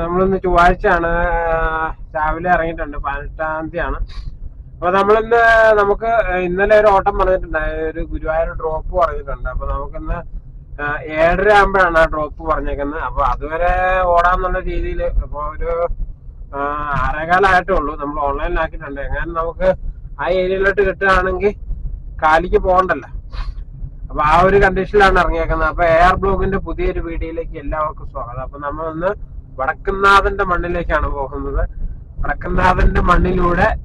നമ്മളിന്ന് ചൊവ്വാഴ്ചയാണ് രാവിലെ ഇറങ്ങിയിട്ടുണ്ട് പതിനെട്ടാം തീയതിയാണ്. അപ്പൊ നമ്മളിന്ന് നമുക്ക് ഇന്നലെ ഒരു ഓട്ടം പറഞ്ഞിട്ടുണ്ടായി ഒരു ഗുരുവായൂർ ഡ്രോപ്പ് പറഞ്ഞിട്ടുണ്ട്. അപ്പൊ നമുക്കിന്ന് ഏഴര ആകുമ്പോഴാണ് ആ ഡ്രോപ്പ് പറഞ്ഞേക്കുന്നത്. അപ്പൊ അതുവരെ ഓടാന്നുള്ള രീതിയിൽ അപ്പൊ ഒരു അരകാലായിട്ടേ ഉള്ളൂ. നമ്മൾ ഓൺലൈനിലാക്കിയിട്ടുണ്ട് എങ്ങനെ നമുക്ക് ആ ഏരിയയിലോട്ട് കിട്ടുകയാണെങ്കിൽ കാലിക്ക് പോകണ്ടല്ലോ. അപ്പൊ ആ ഒരു കണ്ടീഷനിലാണ് ഇറങ്ങിയേക്കുന്നത്. അപ്പൊ എയർ ബ്ലോഗിന്റെ പുതിയൊരു വീഡിയോയിലേക്ക് എല്ലാവർക്കും സ്വാഗതം. അപ്പൊ നമ്മൾ ഒന്ന് വടക്കുന്നാഥന്റെ മണ്ണിലേക്കാണ് പോകുന്നത്. വടക്കുന്നാഥന്റെ മണ്ണിലൂടെ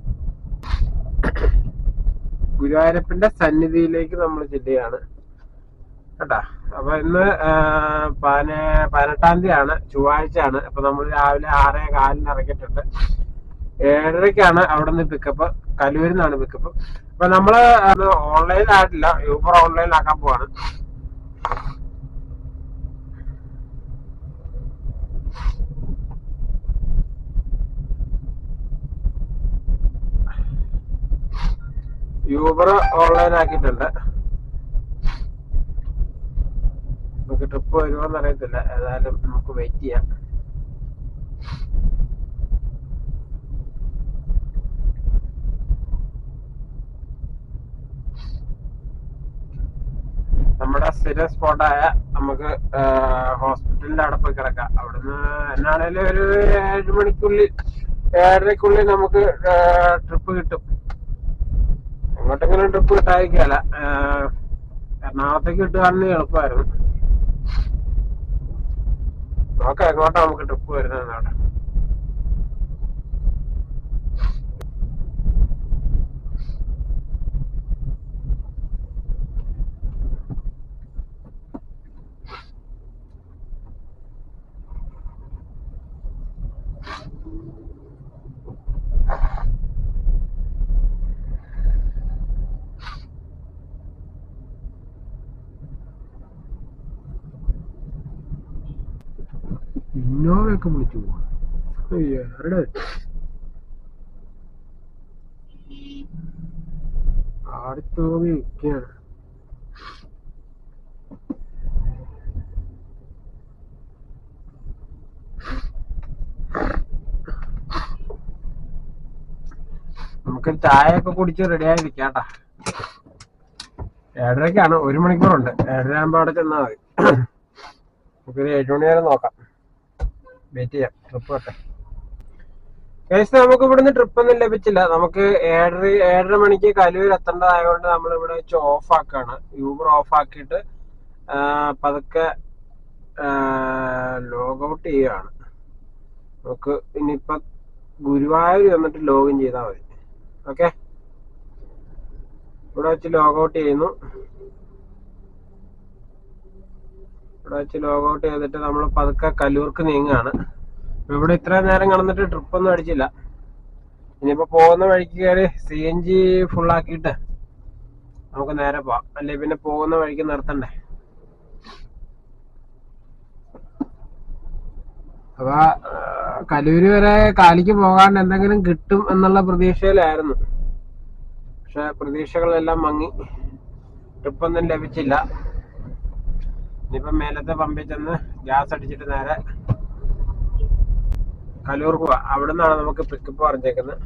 ഗുരുവായൂരപ്പന്റെ സന്നിധിയിലേക്ക് നമ്മൾ ചെല്ലുകയാണ്. കേട്ടാ? അപ്പൊ ഇന്ന് പതിനെ- പതിനെട്ടാം തീയതിയാണ് ചൊവ്വാഴ്ചയാണ്. അപ്പൊ നമ്മൾ രാവിലെ ആറേ കാലിന് ഇറങ്ങിയിട്ടുണ്ട്. ഏഴരക്കാണ് അവിടെ നിന്ന് പിക്കപ്പ് കലൂരിൽ നിന്നാണ് പിക്കപ്പ് അപ്പൊ നമ്മൾ ഓൺലൈൻ ആയിട്ടില്ല. യൂബർ ഓൺലൈൻ ആക്കാൻ പോവാണ്. യൂബർ ഓൺലൈൻ ആക്കിയിട്ടുണ്ട്. നമുക്ക് ട്രിപ്പ് വരുമോന്ന് അറിയത്തില്ല. ഏതായാലും നമുക്ക് വെയിറ്റ് ചെയ്യാം. നമ്മുടെ സ്ഥിര സ്പോട്ടായ നമുക്ക് ഹോസ്പിറ്റലിന്റെ അവിടെ പോയി കിടക്കാം. അവിടുന്ന് എന്നാണേലും ഒരു ഏഴ് മണിക്കുള്ളിൽ ഏഴരക്കുള്ളിൽ നമുക്ക് ട്രിപ്പ് കിട്ടും. എങ്ങോട്ടെങ്കിലും ട്രിപ്പ് കിട്ടാതിരിക്കല എറണാകുളത്തേക്ക് കിട്ടുകയാണെങ്കിൽ എളുപ്പമായിരുന്നു. നോക്കാം എങ്ങോട്ടാ നമുക്ക് ട്രിപ്പ് വരുന്നത് അവിടെ. ഇന്നോവയൊക്കെ വിളിച്ചു പോവാണ് ആരുടെ ചായ ഒക്കെ നമുക്ക് കുടിച്ച് റെഡി ആയിരിക്കാട്ടാ. ഏഴരക്കാണ് ഒരു മണിക്കൂറുണ്ട്. ഏഴര ആകുമ്പോ അവിടെ ചെന്നാൽ മതി. നമുക്കൊരു ഏഴ് മണി വരെ നോക്കാം. വെയിറ്റ് ചെയ്യാം. ട്രിപ്പ് കട്ടെ ഗൈസ് നമുക്ക് ഇവിടുന്ന് ട്രിപ്പ് ഒന്നും ലഭിച്ചില്ല. നമുക്ക് ഏഴര ഏഴര മണിക്ക് കലൂർ എത്തേണ്ടതായതുകൊണ്ട് നമ്മൾ ഇവിടെ വെച്ച് ഓഫ് ആക്കാണ്. യൂബർ ഓഫ് ആക്കിയിട്ട് പതുക്കെ ലോഗ് ഔട്ട് ചെയ്യുകയാണ് നമുക്ക് ഇനിയിപ്പൊ ഗുരുവായൂർ വന്നിട്ട് ലോഗിൻ ചെയ്താൽ മതി. ഓക്കെ ഇവിടെ വെച്ച് ലോഗ് ഔട്ട് ചെയ്യുന്നു. ഇവിടെ വെച്ച് ലോഗ് ഔട്ട് ചെയ്തിട്ട് നമ്മൾ പതുക്കെ കല്ലൂർക്ക് നീങ്ങാണ്. ഇവിടെ ഇത്രയും നേരം കടന്നിട്ട് ട്രിപ്പ് ഒന്നും അടിച്ചില്ല. ഇനിയിപ്പോ പോകുന്ന വഴിക്ക് കയറി സി എൻ ജി നമുക്ക് നേരെ പോവാം. അല്ലെ പിന്നെ പോകുന്ന വഴിക്ക് നിർത്തണ്ടേ? അപ്പൊ കലൂര് വരെ കാലിക്ക് പോകാണ്ട് എന്തെങ്കിലും കിട്ടും എന്നുള്ള പ്രതീക്ഷയിലായിരുന്നു. പക്ഷെ പ്രതീക്ഷകളെല്ലാം മങ്ങി. ട്രിപ്പൊന്നും ലഭിച്ചില്ല. ഇനിയിപ്പം മേലത്തെ പമ്പിൽ ചെന്ന് ഗ്യാസ് അടിച്ചിട്ട് നേരെ കലൂർ പോവാ. അവിടെ നിന്നാണ് നമുക്ക് പിക്കപ്പ് പറഞ്ഞേക്കുന്നത്.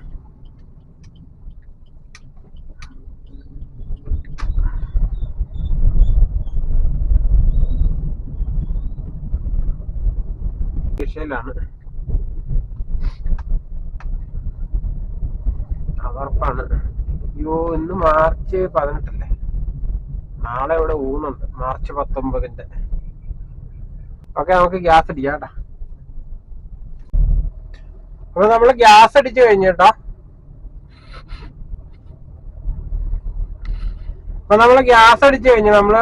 ദിശയിലാണ് അവർപ്പാണ്. അയ്യോ ഇന്ന് മാർച്ച് പതിനെട്ടല്ലേ? നാളെ ഇവിടെ ഊണുണ്ട്. മാർച്ച് പത്തൊമ്പതിന്റെ ഓക്കെ നമുക്ക് ഗ്യാസ് അടിക്കാം അപ്പൊ നമ്മൾ ഗ്യാസ് അടിച്ചു കഴിഞ്ഞേട്ടാ അപ്പൊ നമ്മൾ ഗ്യാസ് അടിച്ചു കഴിഞ്ഞു നമ്മൾ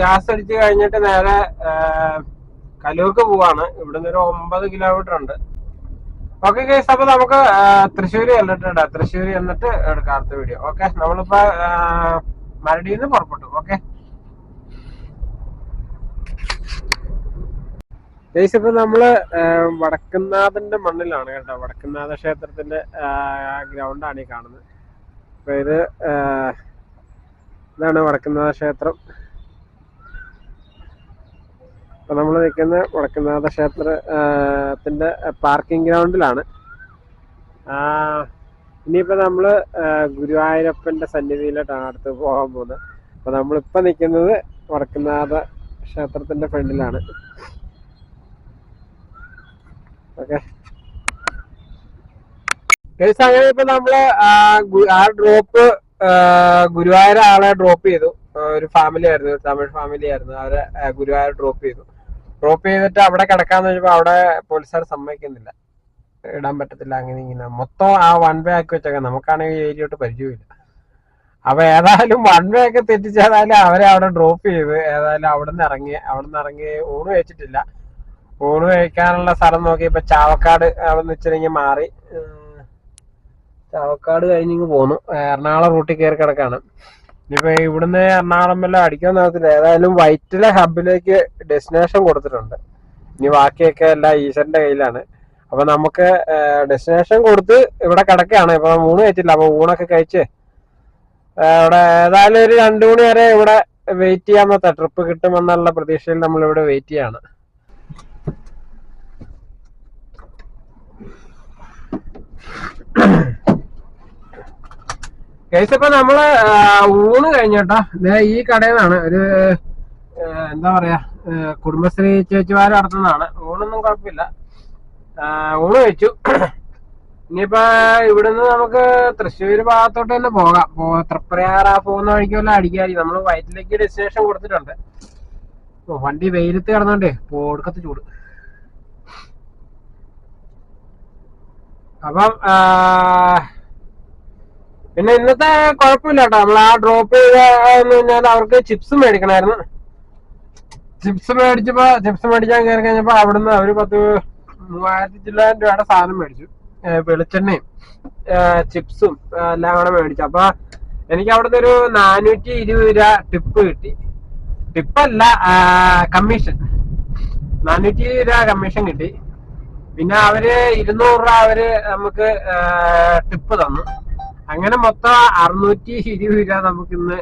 ഗ്യാസ് അടിച്ചു കഴിഞ്ഞിട്ട് നേരെ കലൂർക്ക് പോവാണ്. ഇവിടുന്ന് ഒരു ഒമ്പത് കിലോമീറ്റർ ഉണ്ട്. ഓക്കെ കേസ് അപ്പൊ നമുക്ക് ആ, തൃശ്ശൂര് ചെന്നിട്ടുണ്ട്. തൃശ്ശൂര് ചെന്നിട്ട് എടുക്കാം അടുത്ത വീഡിയോ. ഓക്കെ നമ്മളിപ്പോ മരടിയിൽ നിന്ന് പുറപ്പെട്ടു ഓക്കെ ഇപ്പൊ നമ്മൾ ആ, വടക്കുന്നാഥന്റെ മണ്ണിലാണ് കേട്ടോ. വടക്കുന്നാഥ ക്ഷേത്രത്തിന്റെ ഗ്രൗണ്ടാണ് ഈ കാണുന്നത്. അപ്പൊ ഇത് ഇതാണ് വടക്കുന്നാഥ ക്ഷേത്രം. അപ്പൊ നമ്മൾ നിൽക്കുന്ന വടക്കുന്നാഥ ക്ഷേത്രത്തിന്റെ പാർക്കിംഗ് ഗ്രൗണ്ടിലാണ് ആ, ഇനിയിപ്പോ നമ്മൾ ആ, ഗുരുവായൂരപ്പന്റെ സന്നിധിയിലോട്ടാണ് അടുത്ത് പോകാൻ പോകുന്നത്. അപ്പൊ നമ്മളിപ്പോ നിൽക്കുന്നത് വടക്കുന്നാഥ ക്ഷേത്രത്തിന്റെ ഫ്രണ്ടിലാണ്. ഓക്കെ. അങ്ങനെ ഇപ്പൊ നമ്മൾ ആ ഡ്രോപ്പ് ഗുരുവായൂർ ആളെ ഡ്രോപ്പ് ചെയ്തു. ഒരു ഫാമിലി ആയിരുന്നു തമിഴ് ഫാമിലി ആയിരുന്നു. അവരെ ഗുരുവായൂർ ഡ്രോപ്പ് ചെയ്തു. ഡ്രോപ്പ് ചെയ്തിട്ട് അവിടെ കിടക്കാന്ന് വെച്ചപ്പോ അവിടെ പോലീസുകാർ സമ്മതിക്കുന്നില്ല. ഇടാൻ പറ്റത്തില്ല അങ്ങനെ ഇങ്ങനെ. മൊത്തം ആ വൺ വേ ആക്കി വെച്ചേക്കാം. നമുക്കാണെങ്കിൽ ഏരിയോട്ട് പരിചയമില്ല. അപ്പൊ ഏതായാലും വൺ വേ ഒക്കെ തെറ്റിച്ചേതായാലും അവരെ അവിടെ ഡ്രോപ്പ് ചെയ്ത് ഏതായാലും അവിടെ നിന്ന് ഇറങ്ങി അവിടെ നിന്ന് ഇറങ്ങി ഊണ് കഴിച്ചിട്ടില്ല. ഊണ് കഴിക്കാനുള്ള സ്ഥലം നോക്കി ഇപ്പൊ ചാവക്കാട് അവിടെ നിന്ന് ഇച്ചിരി മാറി. ചാവക്കാട് കഴിഞ്ഞിങ്ങ് പോന്നു. എറണാകുളം റൂട്ടിൽ കയറി കിടക്കാണ്. ഇനിയിപ്പോ ഇവിടുന്ന് എറണാകുളം വല്ല അടിക്കാൻ നോക്കത്തില്ല ഏതായാലും വൈറ്റിലെ ഹബിലേക്ക് ഡെസ്റ്റിനേഷൻ കൊടുത്തിട്ടുണ്ട്. ഇനി ബാക്കിയൊക്കെ എല്ലാം ഈശ്വരന്റെ കയ്യിലാണ്. അപ്പൊ നമുക്ക് ഡെസ്റ്റിനേഷൻ കൊടുത്ത് ഇവിടെ കിടക്കുകയാണ്. ഇപ്പൊ ഊണ് കഴിച്ചില്ല അപ്പൊ ഊണൊക്കെ കഴിച്ച് ഇവിടെ ഏതായാലും ഒരു രണ്ടു മണി വരെ ഇവിടെ വെയിറ്റ് പറ്റാ. ട്രിപ്പ് കിട്ടുമെന്നുള്ള പ്രതീക്ഷയിൽ നമ്മൾ ഇവിടെ വെയിറ്റ് ചെയ്യാണ്. കേസ് ഇപ്പൊ നമ്മൾ ഊണ് കഴിഞ്ഞോട്ടോ. ഈ കടയിൽ നിന്നാണ് ഒരു എന്താ പറയാ കുടുംബശ്രീ ചേച്ചിമാർ നടത്തുന്നതാണ്. ഊണൊന്നും കുഴപ്പമില്ല. ഊണ് കഴിച്ചു. ഇനിയിപ്പോ ഇവിടുന്ന് നമുക്ക് തൃശ്ശൂര് ഭാഗത്തോട്ട് തന്നെ പോകാം തൃപ്രയാറ പോകുന്ന വഴിക്ക് വല്ല അടിക്കാതി നമ്മൾ വയറ്റിലേക്ക് ഡെസ്റ്റിനേഷൻ കൊടുത്തിട്ടുണ്ട്. വണ്ടി വെയിലത്ത് കിടന്നോണ്ടേ പോടുക്കത്ത് ചൂട്. അപ്പം പിന്നെ ഇന്നത്തെ കുഴപ്പമില്ല കേട്ടോ. നമ്മൾ ആ ഡ്രോപ്പ് ചെയ്തെന്ന് പറഞ്ഞാൽ അവർക്ക് ചിപ്സ് മേടിക്കണായിരുന്നു. ചിപ്സ് മേടിച്ചപ്പോ ചിപ്സ് മേടിക്കാൻ കയറി കഴിഞ്ഞപ്പോ അവിടുന്ന് അവർ പത്ത് മൂവായിരത്തി ചില്ലായിരം രൂപയുടെ സാധനം മേടിച്ചു. വെളിച്ചെണ്ണയും ചിപ്സും എല്ലാം കൂടെ മേടിച്ചു. അപ്പൊ എനിക്ക് അവിടുന്ന് ഒരു നാനൂറ്റി ഇരുപത് രൂപ ടിപ്പ് കിട്ടി. ടിപ്പല്ല കമ്മീഷൻ. നാനൂറ്റി ഇരുപത് രൂപ കമ്മീഷൻ കിട്ടി. പിന്നെ അവർ ഇരുന്നൂറ് രൂപ അവർ നമുക്ക് ടിപ്പ് തന്നു. അങ്ങനെ മൊത്തം അറുന്നൂറ്റി ഇരുപത് രൂപ നമുക്ക് ഇന്ന്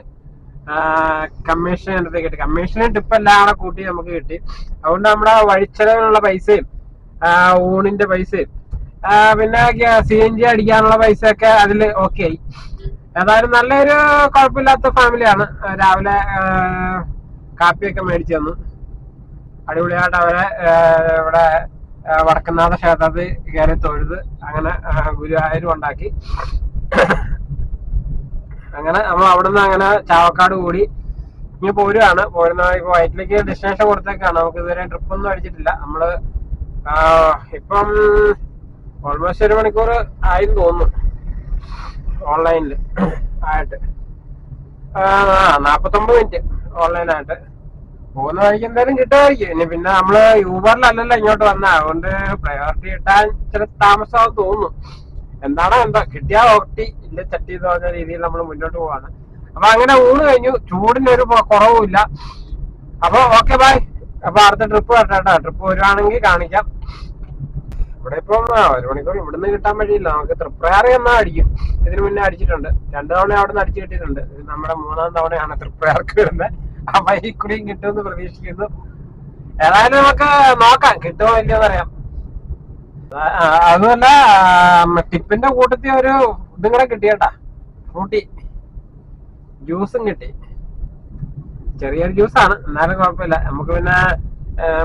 കമ്മീഷൻ അടുത്ത് കിട്ടി. കമ്മീഷനും ടിപ്പ് എല്ലാം കൂടെ കൂട്ടി നമുക്ക് കിട്ടി. അതുകൊണ്ട് നമ്മുടെ വഴിച്ചെലവിനുള്ള പൈസയും ഊണിന്റെ പൈസയും ആ, പിന്നെ സി എൻ ജി അടിക്കാനുള്ള പൈസ ഒക്കെ അതിൽ ഓക്കെ ആയി. ഏതായാലും നല്ലൊരു കുഴപ്പമില്ലാത്ത ഫാമിലിയാണ് രാവിലെ കാപ്പിയൊക്കെ മേടിച്ചു തന്നു. അടിപൊളിയായിട്ട് അവരെ ഇവിടെ വടക്കനാഥ ക്ഷേത്രത്തിൽ കയറി തൊഴുത് അങ്ങനെ ഗുരുവായൂരും ഉണ്ടാക്കി അങ്ങനെ നമ്മൾ അവിടുന്ന് അങ്ങനെ ചാവക്കാട് കൂടി ഇനി പോരുവാണ്. പോരുന്ന ഇപ്പൊ വയറ്റിലേക്ക് ഡെസ്റ്റിനേഷൻ കൊടുത്തേക്കാണ്. നമുക്ക് ഇതുവരെ ട്രിപ്പ് ഒന്നും അടിച്ചിട്ടില്ല. നമ്മൾ ആ, ഇപ്പം ഓൾമോസ്റ്റ് ഒരു മണിക്കൂർ ആയിന്ന് തോന്നുന്നു. ഓൺലൈനിൽ ആയിട്ട്. നാപ്പത്തൊമ്പത് മിനിറ്റ് ഓൺലൈനായിട്ട് പോകുന്ന വഴിക്ക് എന്തായാലും കിട്ടുമായിരിക്കും ഇനി പിന്നെ നമ്മൾ യൂബറിലല്ലല്ലോ ഇങ്ങോട്ട് വന്ന. അതുകൊണ്ട് പ്രയോറിറ്റി കിട്ടാൻ ചില താമസമാവും തോന്നുന്നു. എന്താണോ എന്താ. കിട്ടിയാ ഓട്ടി. ഇല്ല ചട്ടി എന്ന് പറഞ്ഞ രീതിയിൽ നമ്മൾ മുന്നോട്ട് പോവാണ്. അപ്പൊ അങ്ങനെ ഊണ് കഴിഞ്ഞു. ചൂടിന് ഒരു കുറവുമില്ല. അപ്പൊ ഓക്കെ ബൈ അപ്പൊ അടുത്ത ട്രിപ്പ് വരട്ടെ ട്രിപ്പ് വരുവാണെങ്കിൽ കാണിക്കാം. ഇവിടെ ഇപ്പം ഒരു മണിക്കൂർ ഇവിടുന്ന് കിട്ടാൻ വഴിയില്ല. നമുക്ക് തൃപ്രയാറി എന്നാ അടിക്കും. ഇതിനു മുന്നേ അടിച്ചിട്ടുണ്ട്. രണ്ടു തവണ അവിടെ നിന്ന് അടിച്ചു കിട്ടിയിട്ടുണ്ട്. നമ്മുടെ മൂന്നാം തവണയാണ് തൃപ്രയാർക്ക് വരുന്നത്. അപ്പൊ ഈ കുടിയും കിട്ടുമെന്ന് പ്രതീക്ഷിക്കുന്നു. ഏതായാലും നമുക്ക് നോക്കാം. കിട്ടുമോ ഇല്ലയോ അറിയാം. അതുമല്ല ടിപ്പിന്റെ കൂട്ടത്തിൽ ഒരു ഇതും കൂടെ കിട്ടിയട്ടാ ഫ്രൂട്ടി. ജ്യൂസും കിട്ടി. ചെറിയൊരു ആണ്. എന്നാലും കുഴപ്പമില്ല. നമുക്ക് പിന്നെ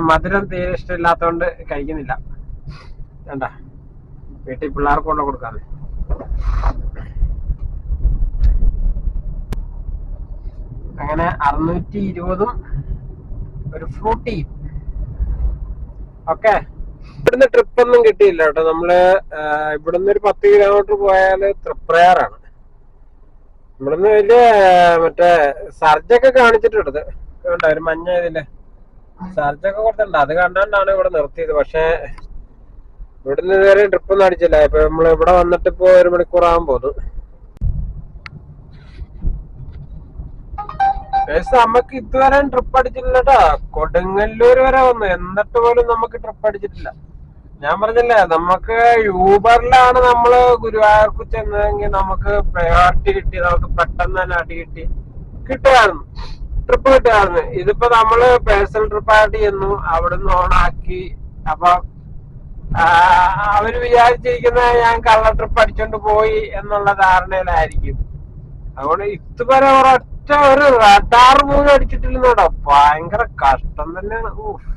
മധുരം തീരെ ഇഷ്ടമില്ലാത്തതുകൊണ്ട് കഴിക്കുന്നില്ല. വേണ്ട വീട്ടിൽ പിള്ളേർക്ക് കൊണ്ട് കൊടുക്കാതെ അങ്ങനെ അറുന്നൂറ്റി ഇരുപതും ഒരു ഫ്രൂട്ടി ഓക്കെ. ഇവിടുന്ന് ട്രിപ്പ് ഒന്നും കിട്ടിയില്ല കേട്ടോ. നമ്മൾ ഇവിടുന്ന് ഒരു പത്ത് കിലോമീറ്റർ പോയാൽ തൃപ്രയാറാണ്. ഇവിടുന്ന് വലിയ മറ്റേ സർജൊക്കെ കാണിച്ചിട്ടുണ്ട്. കണ്ട ഒരു മഞ്ഞ ഇതിൽ സർജൊക്കെ കൊടുത്തിട്ടുണ്ട്. അത് കണ്ടാണ്ടാണ് ഇവിടെ നിർത്തിയത്. പക്ഷെ ഇവിടുന്ന് ഇതുവരെ ട്രിപ്പ് ഒന്നും അടിച്ചില്ല. ഇപ്പൊ നമ്മൾ ഇവിടെ വന്നിട്ട് ഇപ്പൊ ഒരു പോകുന്നു ഗൈസ്, നമുക്ക് ഇതുവരെ ട്രിപ്പ് അടിച്ചിട്ടില്ല കേട്ടോ കൊടുങ്ങല്ലൂർ വരെ വന്നു. എന്നിട്ട് പോലും നമുക്ക് ട്രിപ്പ് അടിച്ചിട്ടില്ല. ഞാൻ പറഞ്ഞില്ലേ നമുക്ക് യൂബറിലാണ് നമ്മൾ ഗുരുവായൂർക്ക് ചെന്നതെങ്കിൽ നമുക്ക് പ്രയോറിറ്റി കിട്ടി നമുക്ക് പെട്ടെന്ന് തന്നെ അടി കിട്ടി. കിട്ടുമായിരുന്നു. ട്രിപ്പ് കിട്ടുകയായിരുന്നു ഇതിപ്പോ നമ്മൾ പേഴ്സണൽ ട്രിപ്പായിട്ട് ചെന്നു അവിടുന്ന് ഓണാക്കി അപ്പൊ അവർ വിചാരിച്ചിരിക്കുന്ന ഞാൻ കള്ള ട്രിപ്പ് അടിച്ചോണ്ട് പോയി എന്നുള്ള ധാരണയിലായിരിക്കും. അതുകൊണ്ട് ഇതുവരെ ഒരൊറ്റ ഒരു റഡാർ പോലും അടിച്ചിട്ടില്ലെന്നോടാ. ഭയങ്കര കഷ്ടം തന്നെയാണ്. ഊഫ്.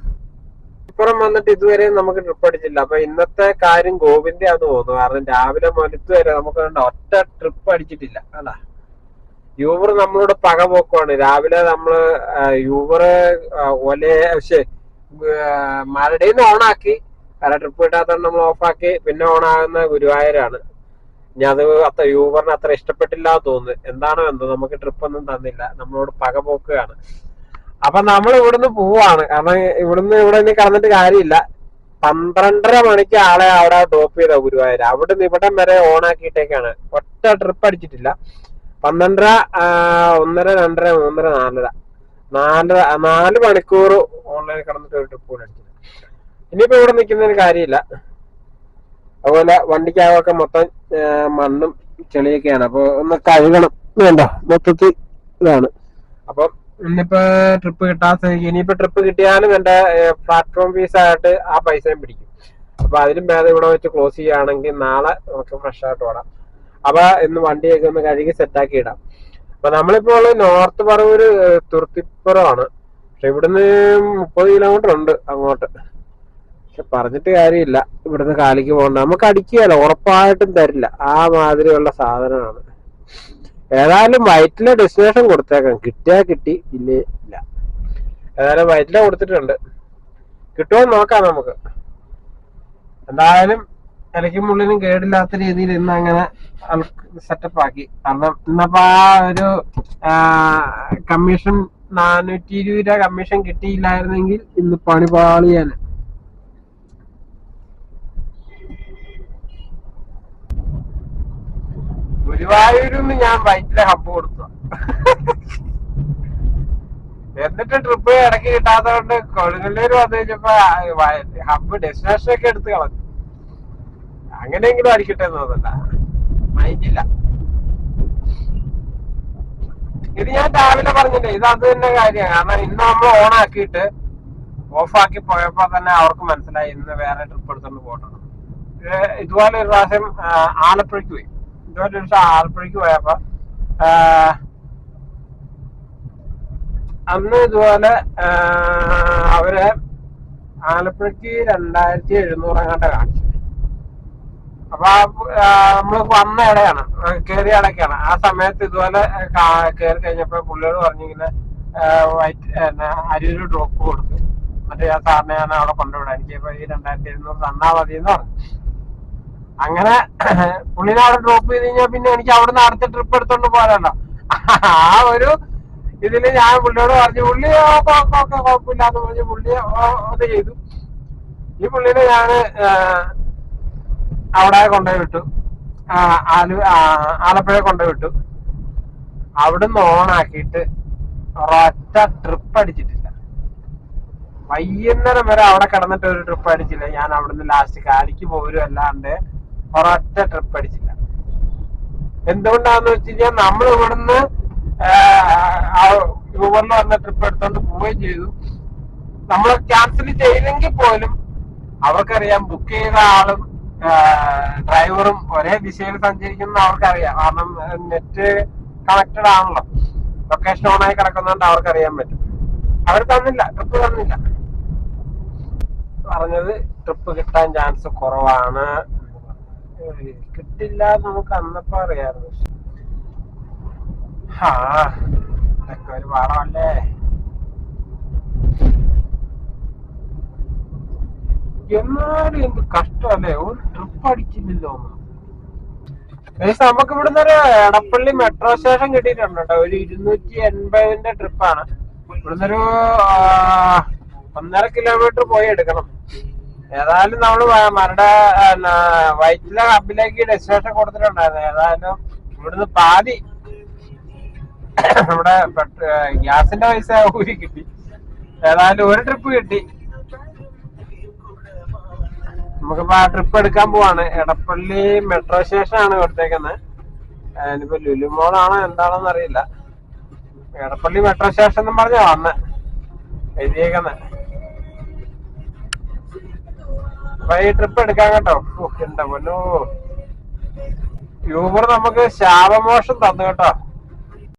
ഇപ്പുറം വന്നിട്ട് ഇതുവരെ നമുക്ക് ട്രിപ്പ് അടിച്ചില്ല. അപ്പൊ ഇന്നത്തെ കാര്യം ഗോവിന്ദ ആന്ന് തോന്നുന്നു. കാരണം രാവിലെ മലത്ത് വരെ നമുക്ക് കണ്ട ഒറ്റ ട്രിപ്പ് അടിച്ചിട്ടില്ല. അല്ല യൂബർ നമ്മളോട് പക പോക്കുവാണ്. രാവിലെ നമ്മൾ യൂബർ ഒല പക്ഷേ മരടയിൽ നിന്ന് ഓണാക്കി. കാരണം ട്രിപ്പ് കിട്ടാത്തതുകൊണ്ട് നമ്മൾ ഓഫാക്കി പിന്നെ ഓണാകുന്ന ഗുരുവായൂരാണ്. ഇനി അത് അത്ര യൂബറിന് അത്ര ഇഷ്ടപ്പെട്ടില്ല തോന്നുന്നു. എന്താണോ എന്തോ. നമുക്ക് ട്രിപ്പ് ഒന്നും തന്നില്ല. നമ്മളോട് പക പോക്കുകയാണ്. അപ്പൊ നമ്മൾ ഇവിടുന്ന് പോവാണ്. കാരണം ഇവിടുന്ന് ഇവിടെ ഇനി കടന്നിട്ട് കാര്യമില്ല. പന്ത്രണ്ടര മണിക്ക് ആളെ അവിടെ ഡ്രോപ്പ് ചെയ്ത ഗുരുവായൂർ അവിടുന്ന് ഇവിടം വരെ ഓൺ ആക്കിയിട്ടേക്കാണ്. ഒറ്റ ട്രിപ്പ് അടിച്ചിട്ടില്ല. പന്ത്രണ്ടര ഒന്നര രണ്ടര മൂന്നര നാലര. നാലര നാല് മണിക്കൂർ ഓൺലൈനിൽ കടന്നിട്ട് ഒരു ട്രിപ്പ് കൂടെ അടിച്ചില്ല. ഇനിയിപ്പോ ഇവിടെ നിൽക്കുന്നതിന് കാര്യമില്ല. അതുപോലെ വണ്ടിക്കകമൊക്കെ മൊത്തം മണ്ണും ചെളിയൊക്കെയാണ്. അപ്പൊ ഒന്ന് കഴുകണം. വേണ്ട. മൊത്തത്തിൽ ഇതാണ്. അപ്പം ഇന്നിപ്പോ ട്രിപ്പ് കിട്ടാത്ത ഇനിയിപ്പോ ട്രിപ്പ് കിട്ടിയാലും എന്റെ പ്ലാറ്റ്ഫോം ഫീസ് ആയിട്ട് ആ പൈസയും പിടിക്കും. അപ്പൊ അതിലും ഭേദം ഇവിടെ വെച്ച് ക്ലോസ് ചെയ്യുകയാണെങ്കിൽ നാളെ നമുക്ക് ഫ്രഷ് ആയിട്ട് ഓടാം. അപ്പൊ ഇന്ന് വണ്ടിയൊക്കെ ഒന്ന് കഴുകി സെറ്റാക്കി ഇടാം. അപ്പൊ നമ്മളിപ്പോ ഉള്ളത് നോർത്ത് പറവൂര് തുർത്തിപ്പുറമാണ്. പക്ഷെ ഇവിടുന്ന് മുപ്പത് കിലോമീറ്റർ ഉണ്ട് അങ്ങോട്ട്. പക്ഷെ പറഞ്ഞിട്ട് കാര്യമില്ല. ഇവിടുന്ന് കാലിക്ക് പോകണ്ട. നമുക്ക് അടിക്കുകയല്ല ഉറപ്പായിട്ടും തരില്ല. ആ മാതിരിയുള്ള സാധനമാണ്. ഏതായാലും വയറ്റിലെ ഡെസ്റ്റിനേഷൻ കൊടുത്തേക്കാം. കിട്ടിയാ കിട്ടി ഇല്ലേ ഇല്ല. ഏതായാലും വയറ്റിലെ കൊടുത്തിട്ടുണ്ട്. കിട്ടുമോ നോക്കാം നമുക്ക്. എന്തായാലും ഇലയ്ക്കും മുള്ളിനും കേടില്ലാത്ത രീതിയിൽ ഇന്ന് അങ്ങനെ സെറ്റപ്പ് ആക്കി. കാരണം ഇന്നപ്പോ ആ ഒരു കമ്മീഷൻ നാനൂറ്റി ഇരുപത് രൂപ കമ്മീഷൻ കിട്ടിയില്ലായിരുന്നെങ്കിൽ ഇന്ന് പണി പാളിയാണ് ഗുരുവായൂരിന്ന് ഞാൻ വൈറ്റിലെ ഹബ്ബ് കൊടുത്തു. എന്നിട്ട് ട്രിപ്പ് ഇടയ്ക്ക് കിട്ടാത്തതുകൊണ്ട് കൊടുങ്ങല്ലൂർ വന്നു കഴിഞ്ഞപ്പോ ഹബ്ബ് ഡെസ്റ്റിനേഷൻ ഒക്കെ എടുത്ത് കളഞ്ഞു. അങ്ങനെയെങ്കിലും അടിക്കട്ടെ എന്ന് മൈൻഡില്ല ഇത് ഞാൻ രാവിലെ പറഞ്ഞില്ലേ ഇത് അത് തന്നെ കാര്യമാണ് കാരണം ഇന്ന് നമ്മൾ ആക്കിയിട്ട് ഓഫാക്കി പോയപ്പോ തന്നെ അവർക്ക് മനസ്സിലായി ഇന്ന് വേറെ ട്രിപ്പ് എടുത്തോണ്ട് പോകണം. ഇത് ഇതുപോലെ ഒരു പ്രാവശ്യം ആലപ്പുഴയ്ക്ക് പോയി. ഒരു പ്രാവശ്യം ആലപ്പുഴയ്ക്ക് പോയപ്പോ അന്ന് ഇതുപോലെ അവർ ആലപ്പുഴയ്ക്ക് രണ്ടായിരത്തി എഴുന്നൂറ് അങ്ങോട്ട് കാണിച്ചു അപ്പൊ നമ്മൾ വന്ന ഇടയാണ് കയറിയ ഇടയ്ക്കാണ് ആ സമയത്ത് ഇതുപോലെ കയറി കഴിഞ്ഞപ്പോ പുള്ളിയോട് പറഞ്ഞിങ്ങനെ വൈറ്റ് അരിയൊരു ഡ്രോപ്പ് കൊടുത്തു മറ്റേ ആ സാറിനെ ഞാൻ അവിടെ കൊണ്ടുവിടാം എനിക്ക് ഇപ്പൊ ഈ രണ്ടായിരത്തി എഴുന്നൂറ് തന്നാ മതി എന്ന് പറഞ്ഞു അങ്ങനെ പുള്ളിനെ അവിടെ ഡ്രോപ്പ് ചെയ്ത് കഴിഞ്ഞാൽ പിന്നെ എനിക്ക് നിന്ന് അടുത്ത ട്രിപ്പ് എടുത്തോണ്ട് പോരാലോ ആ ഒരു ഇതിൽ ഞാൻ പുള്ളിയോട് പറഞ്ഞു പുള്ളി "ഓ, ഓ, ഓ, ഓ, കുഴപ്പമില്ലാന്ന് പറഞ്ഞു പുള്ളി അത് ചെയ്തു. ഈ പുള്ളിനെ ഞാൻ അവിടെ കൊണ്ടുപോയി വിട്ടു. ആലു ആലപ്പുഴ കൊണ്ടുപോയി വിട്ടു. അവിടുന്ന് ഓണാക്കിയിട്ട് ഒരൊറ്റ ട്രിപ്പ് അടിച്ചിട്ടില്ല. വൈകുന്നേരം വരെ അവിടെ കിടന്നിട്ട് ഒരു ട്രിപ്പ് അടിച്ചില്ല. ഞാൻ അവിടുന്ന് ലാസ്റ്റ് കാലിക്ക് പോരും അല്ലാണ്ട് ഒരൊറ്റ ട്രിപ്പ് അടിച്ചില്ല. എന്തുകൊണ്ടാന്ന് വെച്ച് കഴിഞ്ഞാൽ നമ്മൾ ഇവിടുന്ന് യുവന്ന് വന്ന ട്രിപ്പ് എടുത്തോണ്ട് പോവുകയും ചെയ്തു. നമ്മൾ ക്യാൻസൽ ചെയ്തെങ്കിൽ പോലും അവർക്കറിയാം ബുക്ക് ചെയ്ത ആളും ഡ്രൈവറും ഒരേ ദിശയിൽ സഞ്ചരിക്കുന്ന അവർക്കറിയാം. കാരണം നെറ്റ് കണക്റ്റഡ് ആണല്ലോ. ലൊക്കേഷൻ ഓണായി കിടക്കുന്നതുകൊണ്ട് അവർക്കറിയാൻ പറ്റും. അവർ തന്നില്ല ട്രിപ്പ് തന്നില്ല. പറഞ്ഞത് ട്രിപ്പ് കിട്ടാൻ ചാൻസ് കുറവാണ്. കിട്ടില്ല നമുക്ക് അന്നപ്പോ അറിയാമായിരുന്നു. ആ ഒരു പാടമല്ലേ എന്നാലും എന്ത് കഷ്ടമല്ലേ? ഒരു ട്രിപ്പ് അടിച്ചില്ലല്ലോ നമുക്ക് ഇവിടുന്ന് ഒരു എടപ്പള്ളി മെട്രോ സ്റ്റേഷൻ കിട്ടിയിട്ടുണ്ട് കേട്ടോ. ഒരു ഇരുന്നൂറ്റി എൺപതിന്റെ ട്രിപ്പാണ് ഇവിടുന്നൊരു ഒന്നര കിലോമീറ്റർ പോയി എടുക്കണം. ഏതായാലും നമ്മൾ മരട വയറ്റിലെ ഹബിലേക്ക് ഡെസ്റ്റിനേഷൻ കൊടുത്തിട്ടുണ്ടായിരുന്നു. ഏതായാലും ഇവിടുന്ന് പാതി നമ്മുടെ ഗ്യാസിന്റെ പൈസ ഊരി കിട്ടി. ഏതായാലും ഒരു ട്രിപ്പ് കിട്ടി. നമുക്കിപ്പോ ആ ട്രിപ്പ് എടുക്കാൻ പോവാണ്. എടപ്പള്ളി മെട്രോ സ്റ്റേഷൻ ആണ് കൊടുത്തേക്കുന്നത് ഇനിയിപ്പോ ലുലുമോളാണോ എന്താണോന്ന് അറിയില്ല. എടപ്പള്ളി മെട്രോ സ്റ്റേഷൻ എന്നും പറഞ്ഞാ വന്ന് എഴുതിയേക്കുന്നെ. അപ്പൊ ട്രിപ്പ് എടുക്കാൻ കേട്ടോ ഉഫ്, എന്റെ പൊന്നോ. യൂബർ നമുക്ക് ശാപമോഷം തന്നു കേട്ടോ.